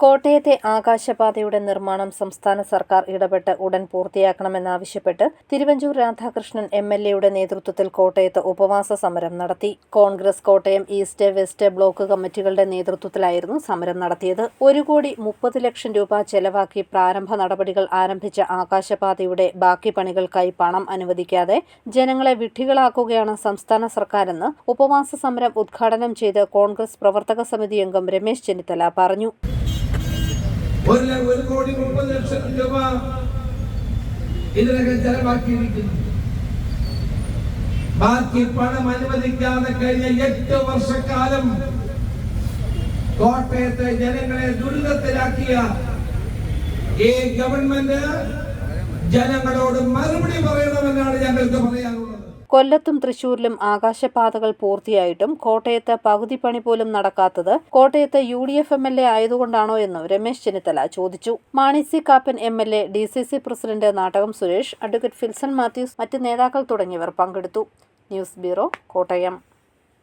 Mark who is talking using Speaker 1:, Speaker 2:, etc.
Speaker 1: കോട്ടയത്തെ ആകാശപാതയുടെ നിർമ്മാണം സംസ്ഥാന സർക്കാർ ഇടപെട്ട് ഉടൻ പൂർത്തിയാക്കണമെന്നാവശ്യപ്പെട്ട് തിരുവഞ്ചൂർ രാധാകൃഷ്ണൻ എം എൽ എയുടെ നേതൃത്വത്തിൽ കോട്ടയത്ത് ഉപവാസ സമരം നടത്തി. Congress Kottayam east west block കമ്മിറ്റികളുടെ നേതൃത്വത്തിലായിരുന്നു സമരം നടത്തിയത്. ഒരു കോടി മുപ്പത് ലക്ഷം രൂപ ചെലവാക്കി പ്രാരംഭ നടപടികൾ ആരംഭിച്ച ആകാശപാതയുടെ ബാക്കി പണികൾക്കായി പണം അനുവദിക്കാതെ ജനങ്ങളെ വിഡ്ഢികളാക്കുകയാണ് സംസ്ഥാന സർക്കാരെന്ന് ഉപവാസ സമരം ഉദ്ഘാടനം ചെയ്ത് കോൺഗ്രസ് പ്രവർത്തക സമിതി അംഗം രമേശ് ചെന്നിത്തല പറഞ്ഞു.
Speaker 2: ഒരു ഒരു കോടി മുപ്പത് ലക്ഷം രൂപ ഇതിനകം ചെലവാക്കിയിരിക്കുന്നു. ബാക്കി പണം അനുവദിക്കാതെ കഴിഞ്ഞ എട്ട് വർഷക്കാലം കോട്ടയത്തെ ജനങ്ങളെ ദുരിതത്തിലാക്കിയ ഈ ഗവൺമെന്റ് ജനങ്ങളോട് മറുപടി പറയണമെന്നാണ് ഞങ്ങൾക്ക് പറയാനുള്ളത്.
Speaker 1: കൊല്ലത്തും തൃശൂരിലും ആകാശപാതകൾ പൂർത്തിയായിട്ടും കോട്ടയത്ത് പകുതി പണി പോലും നടക്കാത്തത് കോട്ടയത്ത് U D F M L A ആയതുകൊണ്ടാണോ എന്നും രമേശ് ചെന്നിത്തല ചോദിച്ചു. Mani C Kappan M L A D C C president Nattakom Suresh advocate Filson Mathews മറ്റ് നേതാക്കൾ തുടങ്ങിയവർ പങ്കെടുത്തു. News bureau Kottayam.